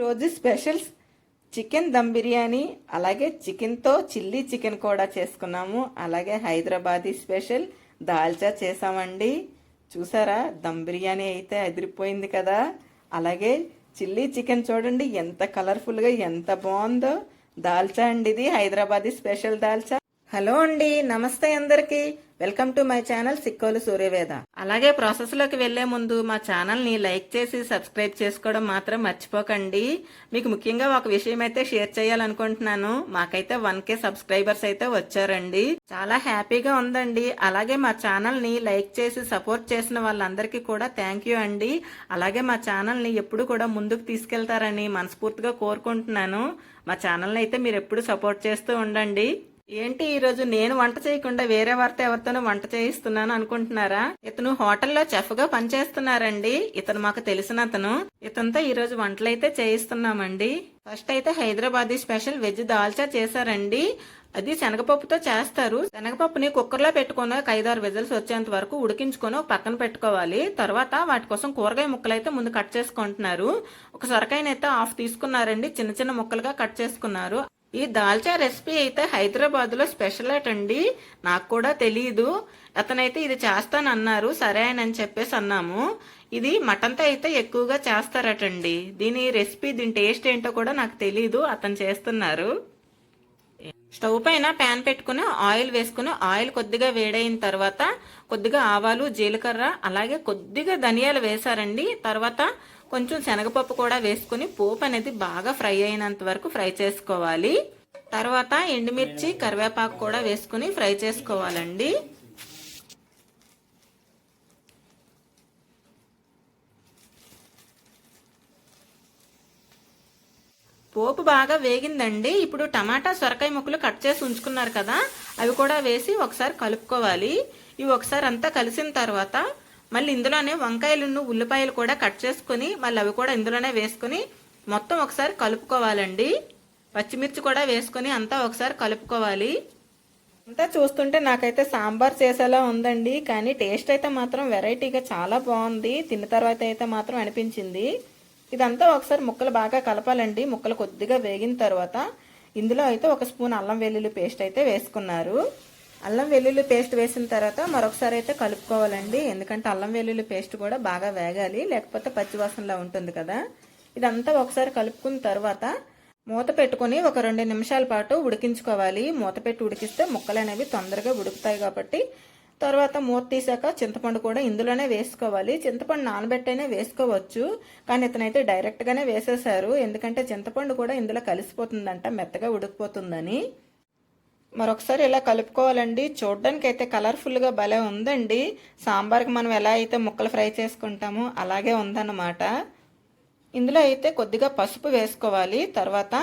రోజు specials. Chicken dum biryani అలాగే చికెన్తో చిల్లీ చికెన్ కూడా చేసుకున్నాము. అలాగే హైదరాబాదీ స్పెషల్ దాల్చా చేసామండి. చూసారా? దమ్ బిర్యానీ అయితే అదిరిపోయింది కదా. అలాగే చిల్లీ చికెన్ చూడండి ఎంత కలర్ఫుల్గా ఎంత బాగుందో. దాల్చా అండి ఇది హైదరాబాదీ స్పెషల్ దాల్చా హలో అండి నమస్తే అందరికి. Welcome to my channel Sikkolu Suryaveda. అలాగే ప్రాసెస్లోకి వెళ్ళే ముందు మా ఛానల్ని లైక్ చేసి సబ్స్క్రైబ్ చేసుకోవడం మాత్రం మర్చిపోకండి. మీకు ముఖ్యంగా ఒక విషయం అయితే షేర్ చేయాలనుకుంటున్నాను. మాకైతే వన్ కే సబ్స్క్రైబర్స్ అయితే వచ్చారండి. చాలా హ్యాపీగా ఉందండి. అలాగే మా ఛానల్ని లైక్ చేసి సపోర్ట్ చేసిన వాళ్ళందరికీ కూడా థ్యాంక్ యూ అండి. అలాగే మా ఛానల్ని ఎప్పుడు కూడా ముందుకు తీసుకెళ్తారని మనస్ఫూర్తిగా కోరుకుంటున్నాను. మా ఛానల్ని అయితే మీరు ఎప్పుడు సపోర్ట్ చేస్తూ ఉండండి. ఏంటి ఈరోజు నేను వంట చేయకుండా వేరే వారితో ఎవరితోనో వంట చేయిస్తున్నాను అనుకుంటున్నారా? ఇతను హోటల్లో చెఫ్గా పనిచేస్తున్నారండి. ఇతను మాకు తెలిసిన అతను. ఇతనితో ఈరోజు వంటలైతే చేయిస్తున్నామండి. ఫస్ట్ అయితే హైదరాబాదీ స్పెషల్ వెజ్ దాల్చా చేశారండి. అది శనగపప్పుతో చేస్తారు. శనగపప్పుని కుక్కర్లో పెట్టుకుని ఒక ఐదారు విజల్స్ వచ్చేంత వరకు ఉడికించుకొని ఒక పక్కన పెట్టుకోవాలి. తర్వాత వాటి కోసం కూరగాయ ముక్కలు అయితే ముందు కట్ చేసుకుంటున్నారు. ఒక సొరకాయనైతే హాఫ్ తీసుకున్నారండి. చిన్న చిన్న ముక్కలుగా కట్ చేసుకున్నారు. ఈ దాల్చా రెసిపీ అయితే హైదరాబాద్లో స్పెషల్ అండి నాకు కూడా తెలియదు అతనైతే ఇది చేస్తానన్నారు. సరే అని చెప్పేసి అన్నాము. ఇది మటన్తో అయితే ఎక్కువగా చేస్తారటండి. దీని రెసిపీ దీని టేస్ట్ ఏంటో కూడా నాకు తెలియదు అతను చేస్తున్నారు. స్టవ్ పైన ప్యాన్ పెట్టుకుని ఆయిల్ వేసుకుని ఆయిల్ కొద్దిగా వేడైన తర్వాత కొద్దిగా ఆవాలు జీలకర్ర అలాగే కొద్దిగా ధనియాలు వేశారండి. తర్వాత కొంచెం శనగపప్పు కూడా వేసుకుని పోపు అనేది బాగా ఫ్రై అయినంత వరకు ఫ్రై చేసుకోవాలి. తర్వాత ఎండుమిర్చి కరివేపాకు కూడా వేసుకుని ఫ్రై చేసుకోవాలండి. పోపు బాగా వేగిందండి. ఇప్పుడు టమాటా సొరకాయ ముక్కలు కట్ చేసి ఉంచుకున్నారు కదా అవి కూడా వేసి ఒకసారి కలుపుకోవాలి. ఇవి ఒకసారి అంతా కలిసిన తర్వాత మళ్ళీ ఇందులోనే వంకాయలను ఉల్లిపాయలు కూడా కట్ చేసుకుని మళ్ళీ అవి కూడా ఇందులోనే వేసుకుని మొత్తం ఒకసారి కలుపుకోవాలండి. పచ్చిమిర్చి కూడా వేసుకుని అంతా ఒకసారి కలుపుకోవాలి. అంతా చూస్తుంటే నాకైతే సాంబార్ చేసేలా ఉందండి కానీ టేస్ట్ అయితే మాత్రం వెరైటీగా చాలా బాగుంది. తిన్న తర్వాత అయితే మాత్రం అనిపించింది. ఇదంతా ఒకసారి ముక్కలు బాగా కలపాలండి. ముక్కలు కొద్దిగా వేగిన తర్వాత ఇందులో అయితే ఒక స్పూన్ అల్లం వెల్లుల్లి పేస్ట్ అయితే వేసుకున్నారు. అల్లం వెల్లుల్లి పేస్ట్ వేసిన తర్వాత మరొకసారి అయితే కలుపుకోవాలండి. ఎందుకంటే అల్లం వెల్లుల్లి పేస్ట్ కూడా బాగా వేగాలి. లేకపోతే పచ్చివాసనలా ఉంటుంది కదా. ఇదంతా ఒకసారి కలుపుకున్న తర్వాత మూత పెట్టుకొని ఒక రెండు నిమిషాల పాటు ఉడికించుకోవాలి. మూత పెట్టి ఉడికిస్తే ముక్కలు అనేవి తొందరగా ఉడుకుతాయి కాబట్టి తర్వాత మూత తీసాక చింతపండు కూడా ఇందులోనే వేసుకోవాలి. చింతపండు నానబెట్టైనా వేసుకోవచ్చు. కానీ ఇతనైతే డైరెక్ట్గానే వేసేసారు ఎందుకంటే చింతపండు కూడా ఇందులో కలిసిపోతుందంట మెత్తగా ఉడికిపోతుందని. మరొకసారి ఇలా కలుపుకోవాలండి. చూడడానికి అయితే కలర్ఫుల్గా భలే ఉందండి. సాంబార్కి మనం ఎలా అయితే ముక్కలు ఫ్రై చేసుకుంటామో అలాగే ఉందన్నమాట. ఇందులో అయితే కొద్దిగా పసుపు వేసుకోవాలి. తర్వాత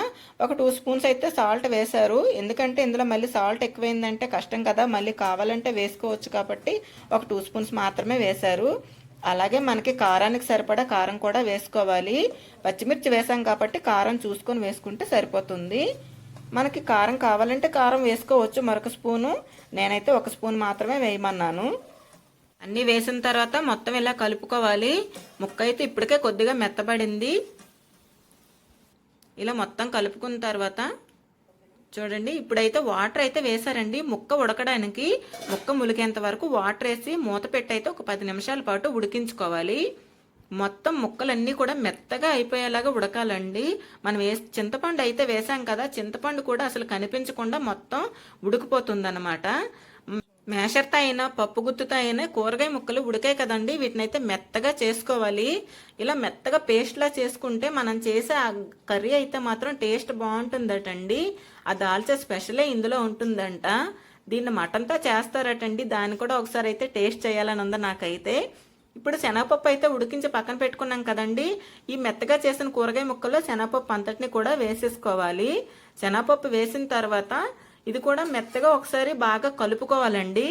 ఒక టూ స్పూన్స్ అయితే సాల్ట్ వేశారు. ఎందుకంటే ఇందులో మళ్ళీ సాల్ట్ ఎక్కువైందంటే కష్టం కదా. మళ్ళీ కావాలంటే వేసుకోవచ్చు కాబట్టి ఒక టూ స్పూన్స్ మాత్రమే వేశారు. అలాగే మనకి కారానికి సరిపడా కారం కూడా వేసుకోవాలి. పచ్చిమిర్చి వేసాం కాబట్టి కారం చూసుకొని వేసుకుంటే సరిపోతుంది. మనకి కారం కావాలంటే కారం వేసుకోవచ్చు. మరొక స్పూను నేనైతే ఒక స్పూన్ మాత్రమే వేయమన్నాను. అన్నీ వేసిన తర్వాత మొత్తం ఇలా కలుపుకోవాలి. ముక్క అయితే ఇప్పటికే కొద్దిగా మెత్తబడింది. ఇలా మొత్తం కలుపుకున్న తర్వాత చూడండి ఇప్పుడైతే వాటర్ అయితే వేసారండి ముక్క ఉడకడానికి ముక్క ములికేంత వరకు వాటర్ వేసి మూత పెట్టి అయితే ఒక పది నిమిషాల పాటు ఉడికించుకోవాలి. మొత్తం ముక్కలన్నీ కూడా మెత్తగా అయిపోయేలాగా ఉడకాలండి. మనం వేసి చింతపండు అయితే వేసాం కదా చింతపండు కూడా అసలు కనిపించకుండా మొత్తం ఉడికిపోతుందన్నమాట. మేషర్తో అయినా పప్పు గుత్తుతో అయినా కూరగాయ ముక్కలు ఉడికాయి కదండి. వీటిని అయితే మెత్తగా చేసుకోవాలి. ఇలా మెత్తగా పేస్ట్లా చేసుకుంటే మనం చేసే ఆ కర్రీ అయితే మాత్రం టేస్ట్ బాగుంటుందటండి. ఆ దాల్చా స్పెషలే ఇందులో ఉంటుందంట. దీన్ని మటన్తో చేస్తారటండి. దాన్ని కూడా ఒకసారి అయితే టేస్ట్ చేయాలని ఉంది నాకైతే. ఇప్పుడు శనగపప్పు అయితే ఉడికించి పక్కన పెట్టుకున్నాం కదండి. ఈ మెత్తగా చేసిన కూరగాయ ముక్కల్లో శనగపప్పు అంతటిని కూడా వేసేసుకోవాలి. శనగపప్పు వేసిన తర్వాత ఇది కూడా మెత్తగా ఒకసారి బాగా కలుపుకోవాలండి.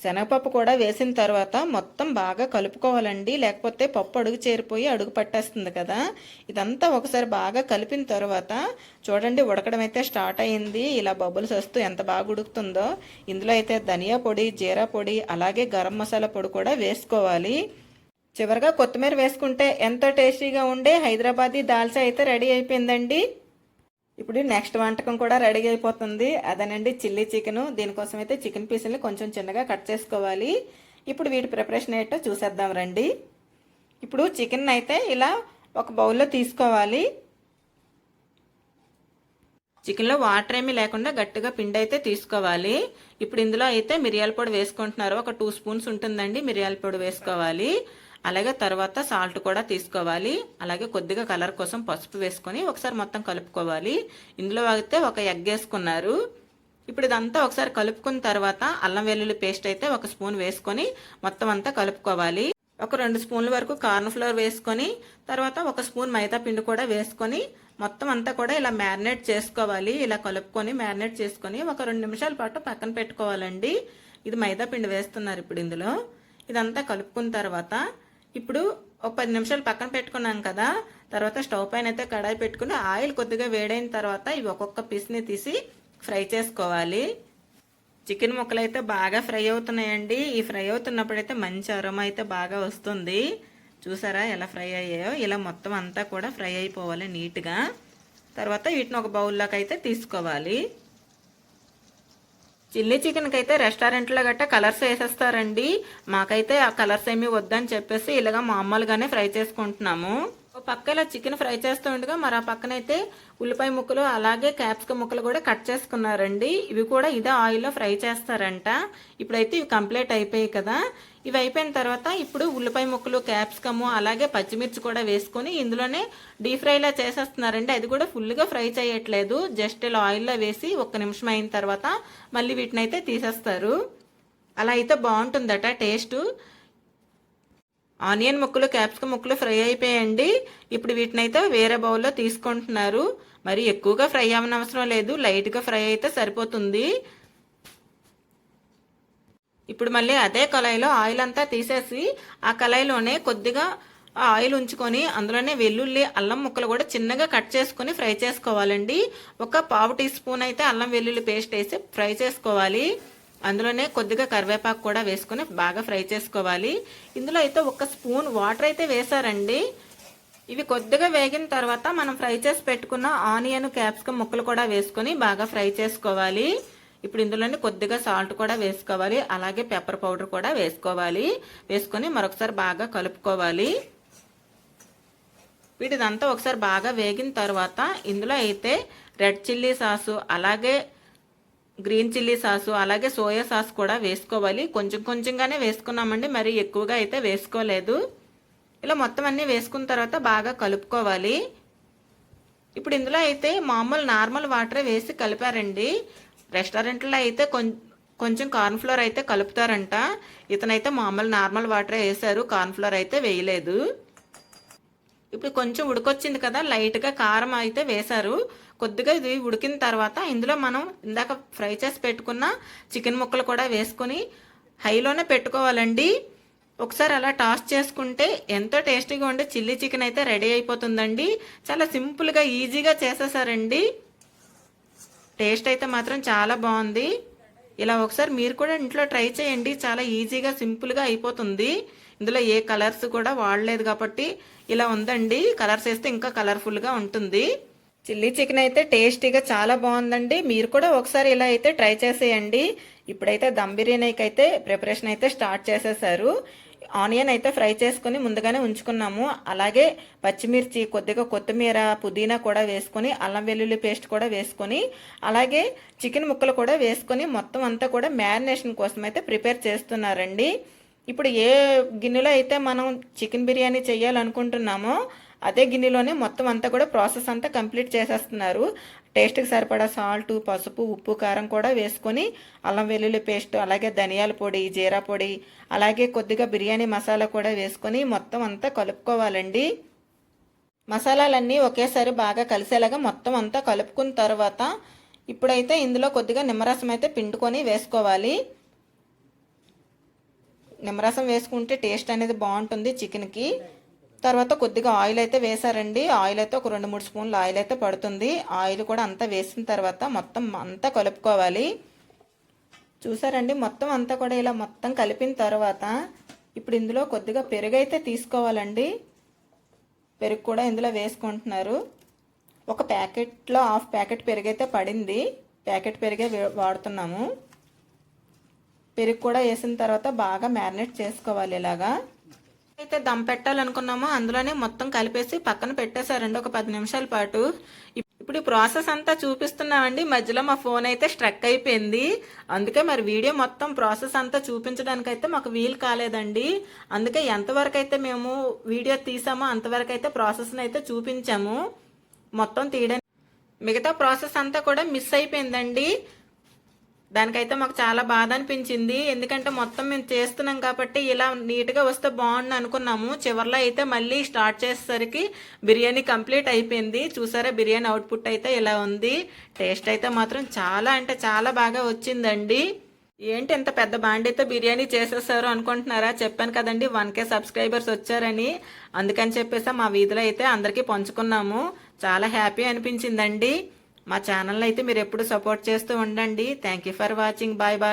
శనగపప్పు కూడా వేసిన తర్వాత మొత్తం బాగా కలుపుకోవాలండి. లేకపోతే పప్పు అడుగు చేరిపోయి అడుగు పట్టేస్తుంది కదా. ఇదంతా ఒకసారి బాగా కలిపిన తర్వాత చూడండి ఉడకడం అయితే స్టార్ట్ అయింది. ఇలా బబుల్స్ వస్తూ ఎంత బాగా ఉడుకుతుందో. ఇందులో అయితే ధనియా పొడి జీరా పొడి అలాగే గరం మసాలా పొడి కూడా వేసుకోవాలి. చివరిగా కొత్తిమీర వేసుకుంటే ఎంతో టేస్టీగా ఉండే హైదరాబాదీ దాల్చా అయితే రెడీ అయిపోయిందండి. ఇప్పుడు నెక్స్ట్ వంటకం కూడా రెడీ అయిపోతుంది. అదేనండి చిల్లీ చికెన్. దీనికోసం అయితే చికెన్ పీసుల్ని కొంచెం చిన్నగా కట్ చేసుకోవాలి. ఇప్పుడు వీటి ప్రిపరేషన్ ఏంటో చూసేద్దాం రండి. ఇప్పుడు చికెన్ అయితే ఇలా ఒక బౌల్లో తీసుకోవాలి. చికెన్లో వాటర్ ఏమీ లేకుండా గట్టిగా పిండి అయితే తీసుకోవాలి. ఇప్పుడు ఇందులో అయితే మిరియాల పొడి వేసుకుంటున్నారు. ఒక టూ స్పూన్స్ ఉంటుందండి మిరియాల పొడి వేసుకోవాలి. అలాగే తర్వాత సాల్ట్ కూడా తీసుకోవాలి. అలాగే కొద్దిగా కలర్ కోసం పసుపు వేసుకొని ఒకసారి మొత్తం కలుపుకోవాలి. ఇందులో అయితే ఒక ఎగ్ వేసుకున్నారు. ఇప్పుడు ఇదంతా ఒకసారి కలుపుకున్న తర్వాత అల్లం వెల్లుల్లి పేస్ట్ అయితే ఒక స్పూన్ వేసుకొని మొత్తం అంతా కలుపుకోవాలి. ఒక రెండు స్పూన్ల వరకు కార్న్ ఫ్లోర్ వేసుకొని తర్వాత ఒక స్పూన్ మైదా పిండి కూడా వేసుకొని మొత్తం అంతా కూడా ఇలా మ్యారినేట్ చేసుకోవాలి. ఇలా కలుపుకొని మ్యారినేట్ చేసుకొని ఒక రెండు నిమిషాల పాటు పక్కన పెట్టుకోవాలండి. ఇది మైదా పిండి వేస్తున్నారు ఇప్పుడు ఇందులో. ఇదంతా కలుపుకున్న తర్వాత ఇప్పుడు ఒక పది నిమిషాలు పక్కన పెట్టుకున్నాం కదా తర్వాత స్టవ్ పైన అయితే కడాయి పెట్టుకుని ఆయిల్ కొద్దిగా వేడైన తర్వాత ఇవి ఒక్కొక్క పీస్ని తీసి ఫ్రై చేసుకోవాలి. చికెన్ ముక్కలు అయితే బాగా ఫ్రై అవుతున్నాయండి. ఈ ఫ్రై అవుతున్నప్పుడైతే మంచి అరుమ అయితే బాగా వస్తుంది. చూసారా ఎలా ఫ్రై అయ్యాయో? ఇలా మొత్తం అంతా కూడా ఫ్రై అయిపోవాలి నీట్గా. తర్వాత వీటిని ఒక బౌల్లోకి అయితే తీసుకోవాలి. చిల్లీ చికెన్కి అయితే రెస్టారెంట్లో గట్టా కలర్స్ వేసేస్తారండి. మాకైతే ఆ కలర్స్ ఏమీ వద్దని చెప్పేసి ఇలాగా మామూలుగానే ఫ్రై చేసుకుంటున్నాము. ఒక పక్క ఇలా చికెన్ ఫ్రై చేస్తూ ఉండగా మరి ఆ పక్కనైతే ఉల్లిపాయ ముక్కలు అలాగే క్యాప్సికం ముక్కలు కూడా కట్ చేసుకున్నారండి. ఇవి కూడా ఇదే ఆయిల్లో ఫ్రై చేస్తారంట. ఇప్పుడైతే ఇవి కంప్లీట్ అయిపోయాయి కదా. ఇవి అయిపోయిన తర్వాత ఇప్పుడు ఉల్లిపాయ ముక్కలు క్యాప్సికము అలాగే పచ్చిమిర్చి కూడా వేసుకొని ఇందులోనే డీప్ ఫ్రైలా చేసేస్తున్నారండి. అది కూడా ఫుల్గా ఫ్రై చేయట్లేదు. జస్ట్ ఇలా ఆయిల్లో వేసి ఒక్క నిమిషం అయిన తర్వాత మళ్ళీ వీటిని అయితే తీసేస్తారు. అలా అయితే బాగుంటుందట టేస్ట్. ఆనియన్ ముక్కలు క్యాప్సికం ముక్కలు ఫ్రై అయిపోయాయండి. ఇప్పుడు వీటినైతే వేరే బౌల్లో తీసుకుంటున్నారు. మరి ఎక్కువగా ఫ్రై అవ్వనవసరం లేదు. లైట్గా ఫ్రై అయితే సరిపోతుంది. ఇప్పుడు మళ్ళీ అదే కళాయిలో ఆయిల్ అంతా తీసేసి ఆ కళాయిలోనే కొద్దిగా ఆయిల్ ఉంచుకొని అందులోనే వెల్లుల్లి అల్లం ముక్కలు కూడా చిన్నగా కట్ చేసుకొని ఫ్రై చేసుకోవాలండి. ఒక పావు టీ స్పూన్ అయితే అల్లం వెల్లుల్లి పేస్ట్ వేసి ఫ్రై చేసుకోవాలి. అందులోనే కొద్దిగా కరివేపాకు కూడా వేసుకొని బాగా ఫ్రై చేసుకోవాలి. ఇందులో అయితే ఒక స్పూన్ వాటర్ అయితే వేసారండి. ఇవి కొద్దిగా వేగిన తర్వాత మనం ఫ్రై చేసి పెట్టుకున్న ఆనియన్ క్యాప్సికమ్ ముక్కలు కూడా వేసుకొని బాగా ఫ్రై చేసుకోవాలి. ఇప్పుడు ఇందులోనే కొద్దిగా సాల్ట్ కూడా వేసుకోవాలి. అలాగే పెప్పర్ పౌడర్ కూడా వేసుకోవాలి. వేసుకొని మరొకసారి బాగా కలుపుకోవాలి. వీటిదంతా ఒకసారి బాగా వేగిన తర్వాత ఇందులో అయితే రెడ్ చిల్లీ సాసు అలాగే గ్రీన్ చిల్లీ సాసు అలాగే సోయా సాస్ కూడా వేసుకోవాలి. కొంచెం కొంచెంగానే వేసుకున్నామండి మరి ఎక్కువగా అయితే వేసుకోలేదు. ఇలా మొత్తం అన్నీ వేసుకున్న తర్వాత బాగా కలుపుకోవాలి. ఇప్పుడు ఇందులో అయితే మామూలు నార్మల్ వాటరే వేసి కలిపారండి. రెస్టారెంట్లో అయితే కొంచెం కార్న్ఫ్లోర్ అయితే కలుపుతారంట. ఇతనైతే మామూలు నార్మల్ వాటరే వేశారు కార్న్ఫ్లోర్ అయితే వేయలేదు. ఇప్పుడు కొంచెం ఉడకొచ్చింది కదా లైట్గా కారం అయితే వేశారు. కొద్దిగా ఇది ఉడికిన తర్వాత ఇందులో మనం ఇందాక ఫ్రై చేసి పెట్టుకున్న చికెన్ ముక్కలు కూడా వేసుకొని హైలోనే పెట్టుకోవాలండి. ఒకసారి అలా టాస్ చేసుకుంటే ఎంతో టేస్టీగా ఉండే చిల్లీ చికెన్ అయితే రెడీ అయిపోతుందండి. చాలా సింపుల్గా ఈజీగా చేసేసారండి. టేస్ట్ అయితే మాత్రం చాలా బాగుంది. ఇలా ఒకసారి మీరు కూడా ఇంట్లో ట్రై చేయండి. చాలా ఈజీగా సింపుల్గా అయిపోతుంది. ఇందులో ఏ కలర్స్ కూడా వాడలేదు కాబట్టి ఇలా ఉందండి. కలర్స్ వేస్తే ఇంకా కలర్ఫుల్గా ఉంటుంది. చిల్లీ చికెన్ అయితే టేస్టీగా చాలా బాగుందండి. మీరు కూడా ఒకసారి ఇలా అయితే ట్రై చేసేయండి. ఇప్పుడైతే దమ్ బిర్యానీకి అయితే ప్రిపరేషన్ అయితే స్టార్ట్ చేసేసారు. ఆనియన్ అయితే ఫ్రై చేసుకుని ముందుగానే ఉంచుకున్నాము. అలాగే పచ్చిమిర్చి కొద్దిగా కొత్తిమీర పుదీనా కూడా వేసుకొని అల్లం వెల్లుల్లి పేస్ట్ కూడా వేసుకొని అలాగే చికెన్ ముక్కలు కూడా వేసుకొని మొత్తం అంతా కూడా మ్యారినేషన్ కోసం అయితే ప్రిపేర్ చేస్తున్నారండి. ఇప్పుడు ఏ గిన్నెలో అయితే మనం చికెన్ బిర్యానీ చేయాలనుకుంటున్నామో అదే గిన్నెలోనే మొత్తం అంతా కూడా ప్రాసెస్ అంతా కంప్లీట్ చేసేస్తున్నారు. టేస్ట్కి సరిపడా సాల్ట్ పసుపు ఉప్పు కారం కూడా వేసుకొని అల్లం వెల్లుల్లి పేస్ట్ అలాగే ధనియాల పొడి జీరా పొడి అలాగే కొద్దిగా బిర్యానీ మసాలా కూడా వేసుకొని మొత్తం అంతా కలుపుకోవాలండి. మసాలాలన్నీ ఒకేసారి బాగా కలిసేలాగా మొత్తం అంతా కలుపుకున్న తర్వాత ఇప్పుడైతే ఇందులో కొద్దిగా నిమ్మరసం అయితే పిండుకొని వేసుకోవాలి. నిమ్మరసం వేసుకుంటే టేస్ట్ అనేది బాగుంటుంది చికెన్కి. తర్వాత కొద్దిగా ఆయిల్ అయితే వేసారండి ఆయిల్ అయితే ఒక రెండు మూడు స్పూన్లు ఆయిల్ అయితే పడుతుంది. ఆయిల్ కూడా అంతా వేసిన తర్వాత మొత్తం అంతా కలుపుకోవాలి. చూసారండి? మొత్తం అంతా కూడా ఇలా మొత్తం కలిపిన తర్వాత ఇప్పుడు ఇందులో కొద్దిగా పెరుగు అయితే తీసుకోవాలండి. పెరుగు కూడా ఇందులో వేసుకుంటున్నారు. ఒక ప్యాకెట్లో హాఫ్ ప్యాకెట్ పెరుగు అయితే పడింది. ప్యాకెట్ పెరిగే వాడుతున్నాము. పెరుగు కూడా వేసిన తర్వాత బాగా మ్యారినేట్ చేసుకోవాలి ఇలాగా. అయితే దమ్ పెట్టాలనుకున్నామో అందులోనే మొత్తం కలిపేసి పక్కన పెట్టేశారండి ఒక పది నిమిషాల పాటు. ఇప్- ఇప్పుడు ఈ ప్రాసెస్ అంతా చూపిస్తున్నామండి. మధ్యలో మా ఫోన్ అయితే స్ట్రక్ అయిపోయింది. అందుకే మరి వీడియో మొత్తం ప్రాసెస్ అంతా చూపించడానికి అయితే మాకు వీలు కాలేదండి. అందుకే ఎంతవరకు అయితే మేము వీడియో తీసామో అంతవరకు అయితే ప్రాసెస్ని అయితే చూపించాము. మొత్తం తీయడానికి మిగతా ప్రాసెస్ అంతా కూడా మిస్ అయిపోయిందండి. దానికైతే మాకు చాలా బాధ అనిపించింది ఎందుకంటే మొత్తం మేము చేస్తున్నాం కాబట్టి ఇలా నీట్గా వస్తే బాగుండు అనుకున్నాము. చివర్లో అయితే మళ్ళీ స్టార్ట్ చేసేసరికి బిర్యానీ కంప్లీట్ అయిపోయింది. చూసారా బిర్యానీ అవుట్పుట్ అయితే ఇలా ఉంది. టేస్ట్ అయితే మాత్రం చాలా అంటే చాలా బాగా వచ్చిందండి. ఏంటి ఇంత పెద్ద బాండీతో బిర్యానీ చేసేసారు అనుకుంటున్నారా? చెప్పాను కదండి వన్ కే సబ్స్క్రైబర్స్ వచ్చారని. అందుకని చెప్పేసి మా వీధిలో అయితే అందరికీ పంచుకున్నాము. చాలా హ్యాపీ అనిపించిందండి. మా ఛానల్ అయితే మీరు ఎప్పుడు సపోర్ట్ చేస్తూ ఉండండి. Thank you for watching bye bye